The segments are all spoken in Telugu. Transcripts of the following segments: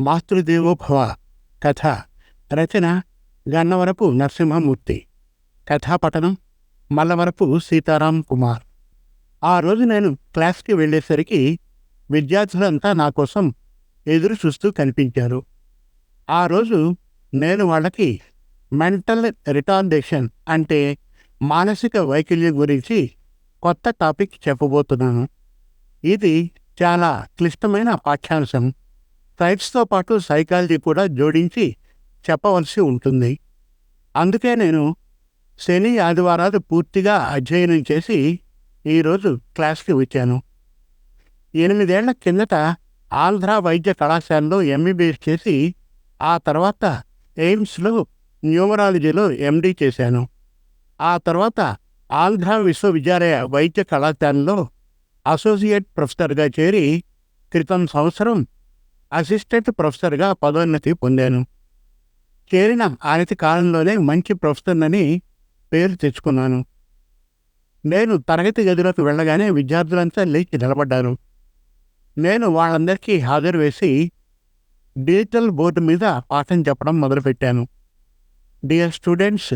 మాతృదేవోభవ కథ రచన గన్నవరపు నరసింహమూర్తి. కథాపఠనం మల్లవరపు సీతారాం కుమార్. ఆ రోజు నేను క్లాస్కి వెళ్ళేసరికి విద్యార్థులంతా నా కోసం ఎదురు చూస్తూ కనిపించారు. ఆ రోజు నేను వాళ్ళకి మెంటల్ రిటార్డేషన్ అంటే మానసిక వైకల్యం గురించి కొత్త టాపిక్ చెప్పబోతున్నాను. ఇది చాలా క్లిష్టమైన పాఠ్యాంశం. సైట్స్తో పాటు సైకాలజీ కూడా జోడించి చెప్పవలసి ఉంటుంది. అందుకే నేను శని ఆదివారాలు పూర్తిగా అధ్యయనం చేసి ఈరోజు క్లాస్కి వచ్చాను. ఎనిమిదేళ్ళ కిందట ఆంధ్ర వైద్య కళాశాలలో ఎంబీబీఎస్ చేసి ఆ తర్వాత ఎయిమ్స్లో న్యూమరాలజీలో ఎండీ చేశాను. ఆ తర్వాత ఆంధ్ర విశ్వవిద్యాలయ వైద్య కళాశాలలో అసోసియేట్ ప్రొఫెసర్గా చేరి క్రితం సంవత్సరం అసిస్టెంట్ ప్రొఫెసర్గా పదోన్నతి పొందాను. చేరిన అనతి కాలంలోనే మంచి ప్రొఫెసర్నని పేరు తెచ్చుకున్నాను. నేను తరగతి గదిలోకి వెళ్ళగానే విద్యార్థులంతా లేచి నిలబడ్డారు. నేను వాళ్ళందరికీ హాజరు వేసి డిజిటల్ బోర్డు మీద పాఠం చెప్పడం మొదలుపెట్టాను. డియర్ స్టూడెంట్స్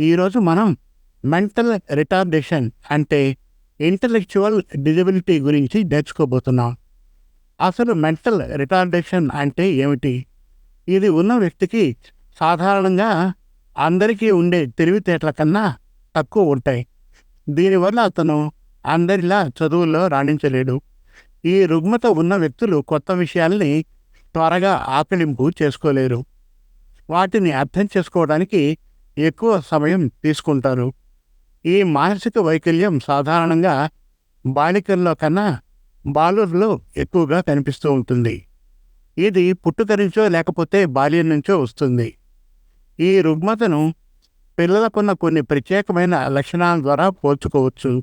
ఈరోజు మనం మెంటల్ రిటార్డేషన్ అంటే ఇంటలెక్చువల్ డిజబిలిటీ గురించి నేర్చుకోబోతున్నాం. అసలు మెంటల్ రిటార్డేషన్ అంటే ఏమిటి? ఇది ఉన్న వ్యక్తికి సాధారణంగా అందరికీ ఉండే తెలివితేటల కన్నా తక్కువ ఉంటాయి. దీనివల్ల అతను అందరిలా చదువుల్లో రాణించలేడు. ఈ రుగ్మత ఉన్న వ్యక్తులు కొత్త విషయాల్ని త్వరగా ఆకలింపు చేసుకోలేరు. వాటిని అర్థం చేసుకోవడానికి ఎక్కువ సమయం తీసుకుంటారు. ఈ మానసిక వైకల్యం సాధారణంగా బాలికల్లో కన్నా బాలుర్లో ఎక్కువగా కనిపిస్తూ ఉంటుంది. ఇది పుట్టుక నుంచో లేకపోతే బాల్యం నుంచో వస్తుంది. ఈ రుగ్మతను పిల్లలకున్న కొన్ని ప్రత్యేకమైన లక్షణాల ద్వారా పోల్చుకోవచ్చు.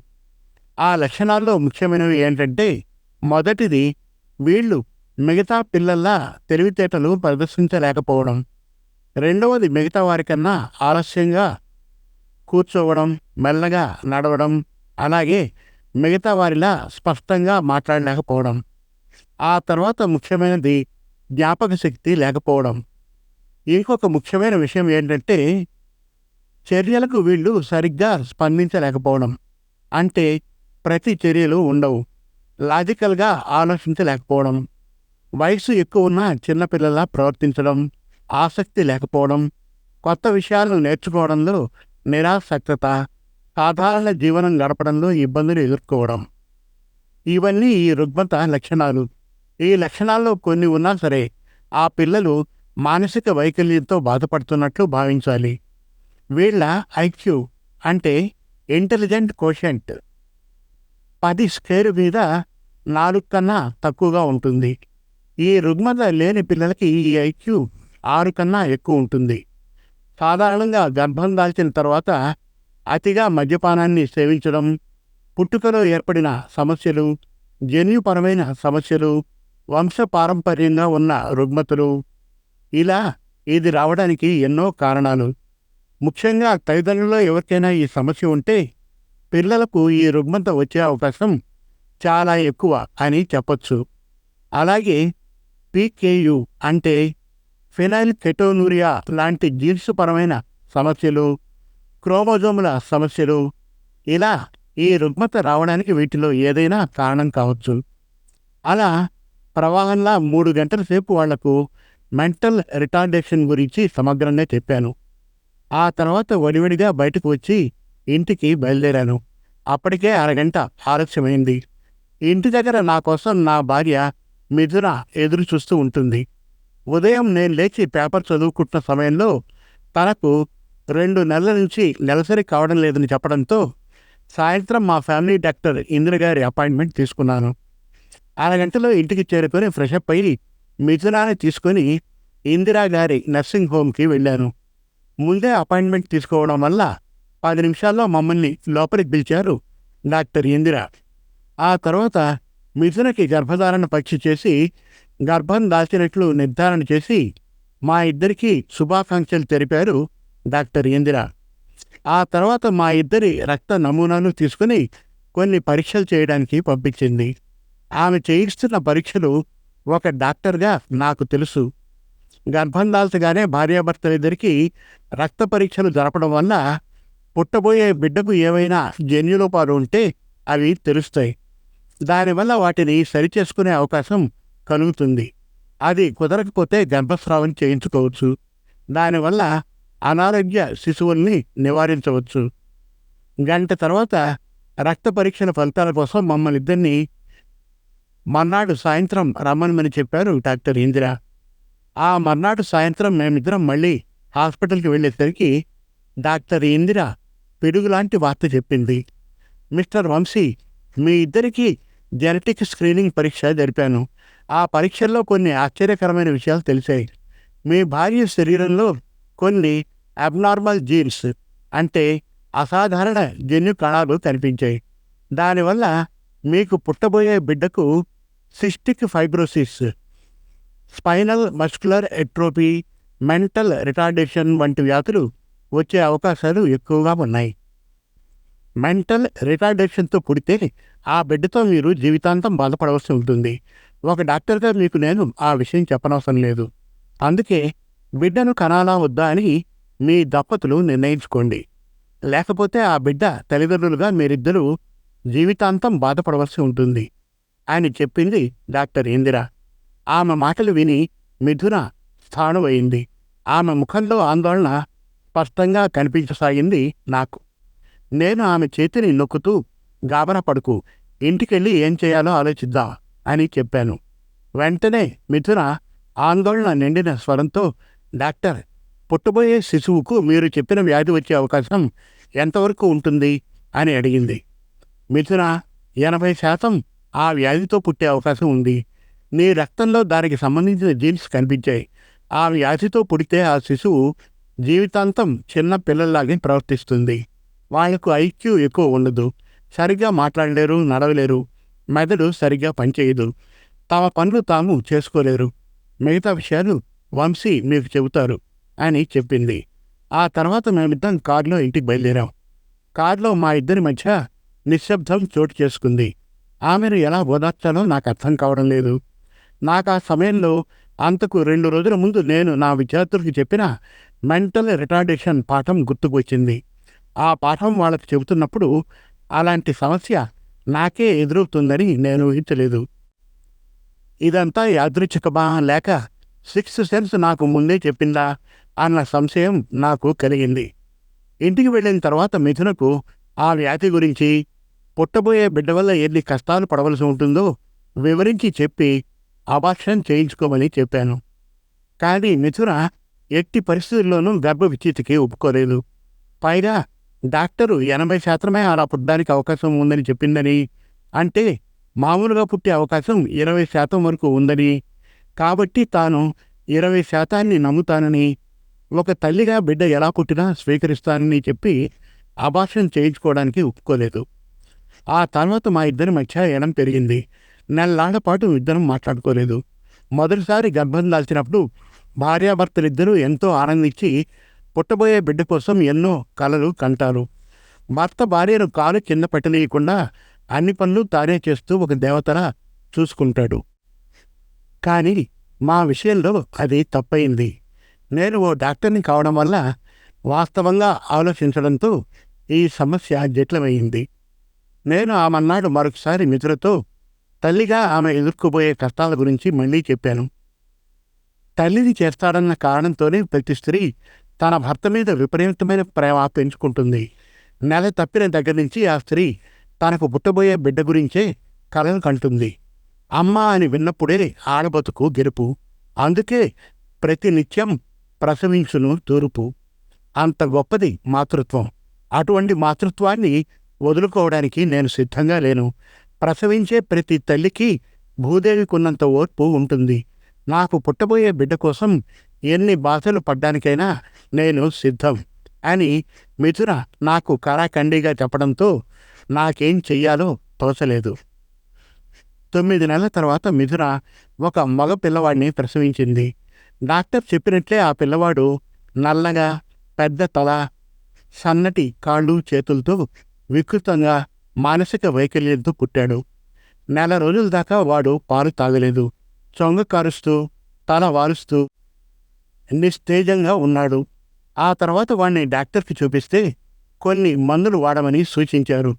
ఆ లక్షణాల్లో ముఖ్యమైనవి ఏంటంటే మొదటిది వీళ్ళు మిగతా పిల్లల్లా తెలివితేటలు ప్రదర్శించలేకపోవడం. రెండవది మిగతా వారికన్నా ఆలస్యంగా కూర్చోవడం మెల్లగా నడవడం అలాగే మిగతా వారిలా స్పష్టంగా మాట్లాడలేకపోవడం. ఆ తర్వాత ముఖ్యమైనది జ్ఞాపక శక్తి లేకపోవడం. ఇంకొక ముఖ్యమైన విషయం ఏంటంటే చర్యలకు వీళ్ళు సరిగ్గా స్పందించలేకపోవడం. అంటే ప్రతి చర్యలు ఉండవు. లాజికల్గా ఆలోచించలేకపోవడం. వయసు ఎక్కువ ఉన్న చిన్నపిల్లలా ప్రవర్తించడం ఆసక్తి లేకపోవడం కొత్త విషయాలను నేర్చుకోవడంలో నిరాసక్తత సాధారణ జీవనం గడపడంలో ఇబ్బందులు ఎదుర్కోవడం. ఇవన్నీ ఈ రుగ్మత లక్షణాలు. ఈ లక్షణాల్లో కొన్ని ఉన్నా సరే ఆ పిల్లలు మానసిక వైకల్యంతో బాధపడుతున్నట్లు భావించాలి. వీళ్ళ ఐక్యూ అంటే ఇంటెలిజెంట్ కోషెంట్. పది స్కేర్ మీద నాలుగు కన్నా తక్కువగా ఉంటుంది. ఈ రుగ్మత లేని పిల్లలకి ఈ ఐక్యూ ఆరు కన్నా ఎక్కువ ఉంటుంది. సాధారణంగా గర్భం దాల్చిన తర్వాత అతిగా మద్యపానాన్ని సేవించడం పుట్టుకలో ఏర్పడిన సమస్యలు జన్యుపరమైన సమస్యలు వంశపారంపర్యంగా ఉన్న రుగ్మతలు ఇలా ఇది రావడానికి ఎన్నో కారణాలు. ముఖ్యంగా తల్లిదండ్రుల్లో ఎవరికైనా ఈ సమస్య ఉంటే పిల్లలకు ఈ రుగ్మత వచ్చే అవకాశం చాలా ఎక్కువ అని చెప్పొచ్చు. అలాగే పీకేయు అంటే ఫినైల్ కెటోనూరియా లాంటి జీన్స్ పరమైన సమస్యలు క్రోమోజోముల సమస్యలు ఇలా ఈ రుగ్మత రావడానికి వీటిలో ఏదైనా కారణం కావచ్చు. అలా ప్రవాహంలా మూడు గంటల సేపు వాళ్ళకు మెంటల్ రిటార్డేషన్ గురించి సమగ్రంగా చెప్పాను. ఆ తర్వాత వడివడిగా బయటకు వచ్చి ఇంటికి బయలుదేరాను. అప్పటికే అరగంట ఆలస్యమైంది. ఇంటి దగ్గర నా కోసం నా భార్య మిథున ఎదురు చూస్తూ ఉంటుంది. ఉదయం నేను లేచి పేపర్ చదువుకుంటున్న సమయంలో తనకు రెండు నెలల నుంచి నెలసరి కావడం లేదని చెప్పడంతో సాయంత్రం మా ఫ్యామిలీ డాక్టర్ ఇందిర గారి అపాయింట్మెంట్ తీసుకున్నాను. అరగంటలో ఇంటికి చేరుకొని ఫ్రెష్ అప్ అయ్యి మిథునాన్ని తీసుకొని ఇందిరా గారి నర్సింగ్ హోమ్కి వెళ్ళాను. ముందే అపాయింట్మెంట్ తీసుకోవడం వల్ల పది నిమిషాల్లో మమ్మల్ని లోపలికి పిలిచారు డాక్టర్ ఇందిరా. ఆ తర్వాత మిథునకి గర్భధారణ పరీక్ష చేసి గర్భం దాచినట్లు నిర్ధారణ చేసి మా ఇద్దరికీ శుభాకాంక్షలు తెలిపారు డాక్టర్ ఇందిర. ఆ తర్వాత మా ఇద్దరి రక్త నమూనాలు తీసుకుని కొన్ని పరీక్షలు చేయడానికి పంపించింది. ఆమె చేయిస్తున్న పరీక్షలు ఒక డాక్టర్గా నాకు తెలుసు. గర్భం దాల్చగానే భార్యాభర్తలిద్దరికీ రక్త పరీక్షలు జరపడం వల్ల పుట్టబోయే బిడ్డకు ఏవైనా జన్యులోపాలు ఉంటే అవి తెలుస్తాయి. దానివల్ల వాటిని సరిచేసుకునే అవకాశం కలుగుతుంది. అది కుదరకపోతే గర్భస్రావం చేయించుకోవచ్చు. దానివల్ల అనారోగ్య శిశువుల్ని నివారించవచ్చు. గంట తర్వాత రక్త పరీక్షల ఫలితాల కోసం మమ్మల్ని ఇద్దరిని మర్నాడు సాయంత్రం రమ్మనమని చెప్పారు డాక్టర్ ఇందిర. ఆ మర్నాడు సాయంత్రం మేమిద్దరం మళ్ళీ హాస్పిటల్కి వెళ్ళేసరికి డాక్టర్ ఇందిర పిడుగులాంటి వార్త చెప్పింది. మిస్టర్ వంశీ మీ ఇద్దరికీ జెనెటిక్ స్క్రీనింగ్ పరీక్ష జరిపాను. ఆ పరీక్షల్లో కొన్ని ఆశ్చర్యకరమైన విషయాలు తెలిసాయి. మీ భార్య శరీరంలో కొన్ని అబ్నార్మల్ జీన్స్ అంటే అసాధారణ జన్యు కణాలు కనిపించాయి. దానివల్ల మీకు పుట్టబోయే బిడ్డకు cystic fibrosis spinal muscular atrophy mental retardation వంటి వ్యాధులు వచ్చే అవకాశాలు ఎక్కువగా ఉన్నాయి. మెంటల్ రిటార్డేషన్తో పుడితే ఆ బిడ్డతో మీరు జీవితాంతం బాధపడవలసి ఉంటుంది. ఒక డాక్టర్గా మీకు నేను ఆ విషయం చెప్పనవసరం లేదు. అందుకే బిడ్డను కనాలా వద్దా అని మీ దంపతులు నిర్ణయించుకోండి. లేకపోతే ఆ బిడ్డ తల్లిదండ్రులుగా మీరిద్దరూ జీవితాంతం బాధపడవలసి ఉంటుంది. అని చెప్పింది డాక్టర్ ఇందిర. ఆమె మాటలు విని మిథున స్థాణువైంది ఆమె ముఖంలో ఆందోళన స్పష్టంగా కనిపించసాగింది నాకు. నేను ఆమె చేతిని నొక్కుతూ గాబరా పడుకు ఇంటికెళ్ళి ఏం చేయాలో ఆలోచిద్దాం అని చెప్పాను. వెంటనే మిథున ఆందోళన నిండిన స్వరంతో డాక్టర్ పుట్టబోయే శిశువుకు మీరు చెప్పిన వ్యాధి వచ్చే అవకాశం ఎంతవరకు ఉంటుంది? అని అడిగింది. మిథున ఎనభై శాతం ఆ వ్యాధితో పుట్టే అవకాశం ఉంది. నీ రక్తంలో దానికి సంబంధించిన జీన్స్ కనిపించాయి. ఆ వ్యాధితో పుడితే ఆ శిశువు జీవితాంతం చిన్న పిల్లల్లాగే ప్రవర్తిస్తుంది. వాళ్ళకు ఐక్యూ ఎక్కువ ఉండదు. సరిగ్గా మాట్లాడలేరు నడవలేరు. మెదడు సరిగ్గా పనిచేయదు. తమ పనులు తాము చేసుకోలేరు. మిగతా విషయాలు వంశీ మీకు చెబుతారు అని చెప్పింది. ఆ తర్వాత మేమిద్దరం కారులో ఇంటికి బయలుదేరాం. కారులో మా ఇద్దరి మధ్య నిశ్శబ్దం చోటు చేసుకుంది. ఆమెను ఎలా ఓదార్చాలో నాకు అర్థం కావడం లేదు. నాకు ఆ సమయంలో అంతకు రెండు రోజుల ముందు నేను నా విద్యార్థులకు చెప్పిన మెంటల్ రిటార్డేషన్ పాఠం గుర్తుకు వచ్చింది ఆ పాఠం వాళ్ళకి చెబుతున్నప్పుడు అలాంటి సమస్య నాకే ఎదురవుతుందని నేను ఊహించలేదు. ఇదంతా యాదృచ్ఛికమా లేక సిక్స్త్ సెన్స్ నాకు ముందే చెప్పిందా అన్న సంశయం నాకు కలిగింది. ఇంటికి వెళ్ళిన తర్వాత మిథునకు ఆ వ్యాధి గురించి పుట్టబోయే బిడ్డ వల్ల ఎన్ని కష్టాలు పడవలసి ఉంటుందో వివరించి చెప్పి అబార్షన్ చేయించుకోమని చెప్పాను. కానీ మిథున ఎట్టి పరిస్థితుల్లోనూ గర్భ విచ్ఛితికి ఒప్పుకోలేదు. పైగా డాక్టరు ఎనభై శాతమే అలా పుట్టడానికి అవకాశం ఉందని చెప్పిందని అంటే మామూలుగా పుట్టే అవకాశం ఇరవై శాతం వరకు ఉందని కాబట్టి తాను ఇరవై శాతాన్ని నమ్ముతానని ఒక తల్లిగా బిడ్డ ఎలా పుట్టినా స్వీకరిస్తానని చెప్పి అభాషణ చేయించుకోవడానికి ఒప్పుకోలేదు. ఆ తర్వాత మా ఇద్దరి మధ్య ఏడం పెరిగింది. నెలలాళ్ళ పాటు ఇద్దరం మాట్లాడుకోలేదు. మొదటిసారి గర్భం దాల్చినప్పుడు భార్యాభర్తలిద్దరూ ఎంతో ఆనందించి పుట్టబోయే బిడ్డ కోసం ఎన్నో కలలు కంటారు. భర్త భార్యను కాలు కింద పెట్టనీయకుండా అన్ని పనులు తానే చేస్తూ ఒక దేవతలా చూసుకుంటాడు. కానీ మా విషయంలో అది తప్పయింది నేను ఓ డాక్టర్ని కావడం వల్ల వాస్తవంగా ఆలోచించడంతో ఈ సమస్య జటిలమైంది. నేను ఆమన్నాడు మరొకసారి మిత్రులతో తల్లిగా ఆమె ఎదుర్కోబోయే కష్టాల గురించి మళ్ళీ చెప్పాను. తల్లిని చేస్తాడన్న కారణంతోనే ప్రతి స్త్రీ తన భర్త మీద విపరీతమైన ప్రేమ పెంచుకుంటుంది. నెల తప్పిన దగ్గర నుంచి ఆ స్త్రీ తనకు పుట్టబోయే బిడ్డ గురించే కలలు కంటుంది. అమ్మ అని విన్నప్పుడే ఆడబతుకు గెలుపు. అందుకే ప్రతినిత్యం ప్రసవించును తూర్పు. అంత గొప్పది మాతృత్వం. అటువంటి మాతృత్వాన్ని వదులుకోవడానికి నేను సిద్ధంగా లేను. ప్రసవించే ప్రతి తల్లికి భూదేవికున్నంత ఓర్పు ఉంటుంది. నాకు పుట్టబోయే బిడ్డ కోసం ఎన్ని బాధలు పడ్డానికైనా నేను సిద్ధం అని మిథున నాకు కరాఖండిగా చెప్పడంతో నాకేం చెయ్యాలో తోచలేదు. తొమ్మిది నెలల తర్వాత మిథున ఒక మగ పిల్లవాడిని ప్రసవించింది. డాక్టర్ చెప్పినట్లే ఆ పిల్లవాడు నల్లగా పెద్ద తల సన్నటి కాళ్ళు చేతులతో వికృతంగా మానసిక వైకల్యంతో పుట్టాడు. నెల రోజుల దాకా వాడు పాలు తాగలేదు. చొంగ కారుస్తూ తల వారుస్తూ నిస్తేజంగా ఉన్నాడు. ఆ తర్వాత వాడిని డాక్టర్కి చూపిస్తే కొన్ని మందులు వాడమని సూచించారు.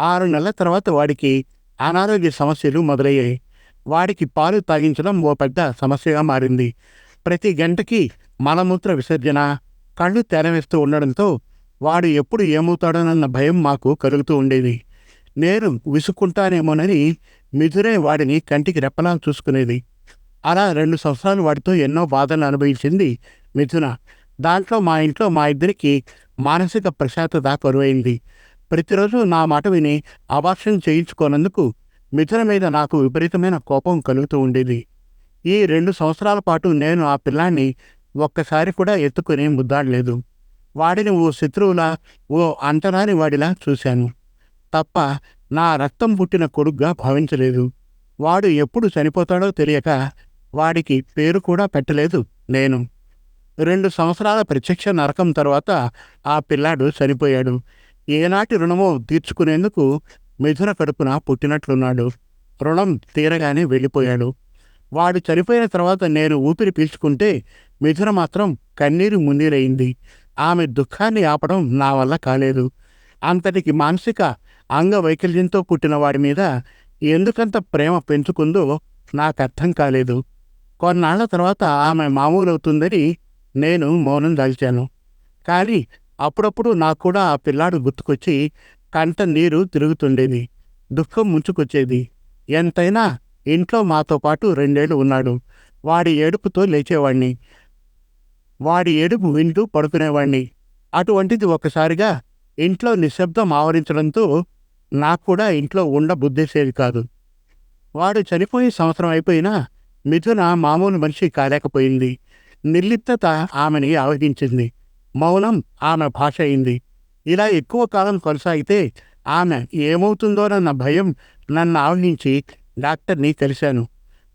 ఆరు నెలల తర్వాత వాడికి అనారోగ్య సమస్యలు మొదలయ్యాయి. వాడికి పాలు తాగించడం ఓ పెద్ద సమస్యగా మారింది. ప్రతి గంటకి మలమూత్ర విసర్జన కళ్ళు తెరవేస్తూ ఉండడంతో వాడు ఎప్పుడు ఏమవుతాడోనన్న భయం మాకు కలుగుతూ ఉండేది. నేను విసుక్కుంటానేమోనని మిథురే వాడిని కంటికి రెప్పలా చూసుకునేది. అలా రెండు సంవత్సరాలు వాడితో ఎన్నో బాధలు అనుభవించింది మిథున. దాంట్లో మా ఇంట్లో మా ఇద్దరికి మానసిక ప్రశాంతత కరువైంది. ప్రతిరోజు నా మాట విని అబార్షన్ చేయించుకోనందుకు మిథున మీద నాకు విపరీతమైన కోపం కలుగుతూ ఉండేది. ఈ రెండు సంవత్సరాల పాటు నేను ఆ పిల్లాన్ని ఒక్కసారి కూడా ఎత్తుకుని ముద్దాడలేదు. వాడిని ఓ శత్రువులా ఓ అంటరాని వాడిలా చూశాను. తప్ప నా రక్తం పుట్టిన కొడుగ్గా భావించలేదు. వాడు ఎప్పుడు చనిపోతాడో తెలియక వాడికి పేరు కూడా పెట్టలేదు నేను. రెండు సంవత్సరాల ప్రత్యక్ష నరకం తర్వాత ఆ పిల్లాడు చనిపోయాడు. ఏనాటి రుణమో తీర్చుకునేందుకు మిథున కడుపున పుట్టినట్లున్నాడు. రుణం తీరగానే వెళ్ళిపోయాడు. వాడు చనిపోయిన తర్వాత నేను ఊపిరి పీల్చుకుంటే మిథున మాత్రం కన్నీరు మున్నీరైంది. ఆమె దుఃఖాన్ని ఆపడం నా వల్ల కాలేదు. అంతటికి మానసిక అంగవైకల్యంతో పుట్టిన వాడి మీద ఎందుకంత ప్రేమ పెంచుకుందో నాకు అర్థం కాలేదు. కొన్నాళ్ళ తర్వాత ఆమె మామూలవుతుందని నేను మౌనం దాల్చాను. కానీ అప్పుడప్పుడు నాకు కూడా ఆ పిల్లాడు గుర్తుకొచ్చి కంట నీరు తిరుగుతుండేది దుఃఖం ముంచుకొచ్చేది. ఎంతైనా ఇంట్లో మాతో పాటు రెండేళ్ళు ఉన్నాడు. వాడి ఏడుపుతో లేచేవాణ్ణి. వాడి ఏడుపు వింటూ పడుకునేవాణ్ణి. అటువంటిది ఒకసారిగా ఇంట్లో నిశ్శబ్దం ఆవరించడంతో నాకు కూడా ఇంట్లో ఉండ బుద్ధేసేది కాదు. వాడు చనిపోయి సంవత్సరం అయిపోయినా మిథున మామూలు మనిషి కాలేకపోయింది. నిర్లిప్తత ఆమెని ఆవహించింది. మౌనం ఆమె భాష అయింది. ఇలా ఎక్కువ కాలం కొనసాగితే ఆమె ఏమవుతుందోనన్న భయం నన్ను ఆవహించి డాక్టర్ని కలిశాను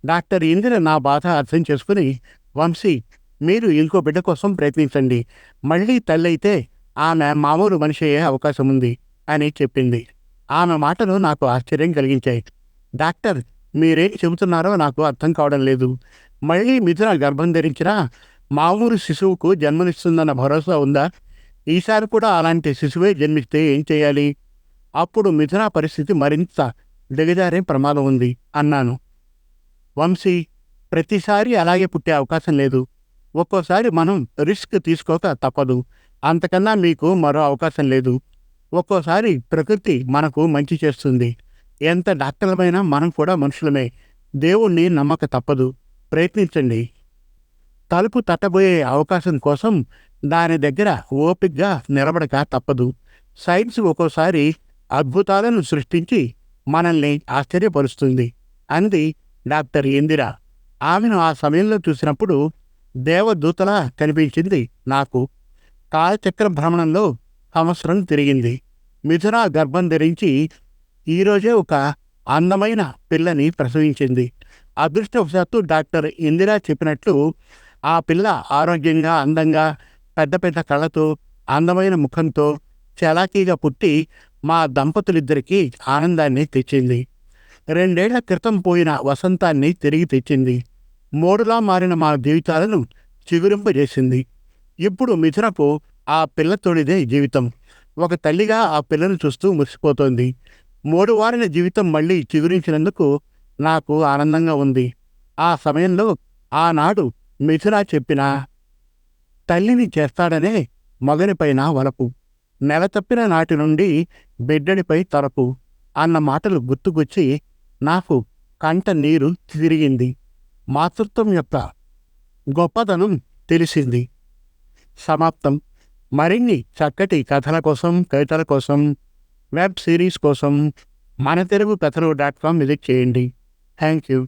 డాక్టర్ ఇందిర నా బాధ అర్థం చేసుకుని వంశీ మీరు ఇంకో బిడ్డ కోసం ప్రయత్నించండి. మళ్ళీ తల్లైతే ఆమె మామూలు మనిషి అయ్యే అవకాశం ఉంది అని చెప్పింది. ఆమె మాటలు నాకు ఆశ్చర్యం కలిగించాయి. డాక్టర్ మీరేం చెబుతున్నారో నాకు అర్థం కావడం లేదు. మళ్ళీ మిథున గర్భం ధరించినా మా ఊరు శిశువుకు జన్మనిస్తుందన్న భరోసా ఉందా? ఈసారి కూడా అలాంటి శిశువే జన్మిస్తే ఏం చేయాలి? అప్పుడు మిథున పరిస్థితి మరింత దిగజారే ప్రమాదం ఉంది అన్నాను. వంశీ ప్రతిసారి అలాగే పుట్టే అవకాశం లేదు. ఒక్కోసారి మనం రిస్క్ తీసుకోక తప్పదు. అంతకన్నా మీకు మరో అవకాశం లేదు. ఒక్కోసారి ప్రకృతి మనకు మంచి చేస్తుంది. ఎంత డాక్టర్లమైనా మనం కూడా మనుషులమే. దేవుణ్ణి నమ్మక తప్పదు. ప్రయత్నించండి. తలుపు తట్టబోయే అవకాశం కోసం దాని దగ్గర ఓపిగ్గా నిలబడక తప్పదు. సైన్స్ ఒక్కోసారి అద్భుతాలను సృష్టించి మనల్ని ఆశ్చర్యపరుస్తుంది అంది డాక్టర్ ఇందిర. ఆమెను ఆ సమయంలో చూసినప్పుడు దేవదూతలా కనిపించింది నాకు. కాలచక్ర భ్రమణంలో సంవత్సరం తిరిగింది. మిథున గర్భం ధరించి ఈరోజే ఒక అందమైన పిల్లని ప్రసవించింది. అదృష్టవశాత్తు డాక్టర్ ఇందిరా చెప్పినట్లు ఆ పిల్ల ఆరోగ్యంగా అందంగా పెద్ద పెద్ద కళ్ళతో అందమైన ముఖంతో చలాకీగా పుట్టి మా దంపతులిద్దరికీ ఆనందాన్ని తెచ్చింది. రెండేళ్ళ క్రితం పోయిన వసంతాన్ని తిరిగి తెచ్చింది. మూడులా మారిన మా జీవితాలను చిగురింపజేసింది ఇప్పుడు మిథునకు ఆ పిల్లతోడిదే జీవితం. ఒక తల్లిగా ఆ పిల్లను చూస్తూ మురిసిపోతోంది. మూడు వారిన జీవితం మళ్ళీ చిగురించినందుకు నాకు ఆనందంగా ఉంది. ఆ సమయంలో ఆనాడు మిథున చెప్పిన తల్లిని చేస్తాడనే మగనిపైన వలపు నెల తప్పిన నాటి నుండి బిడ్డడిపై తలపు అన్న మాటలు గుర్తుకొచ్చి నాకు కంట నీరు తిరిగింది. మాతృత్వం యొక్క గొప్పతనం తెలిసింది. సమాప్తం. మరిన్ని చక్కటి కథల కోసం కవితల కోసం వెబ్ సిరీస్ కోసం మన Telugu Kathalu dot com visit చేయండి. Thank you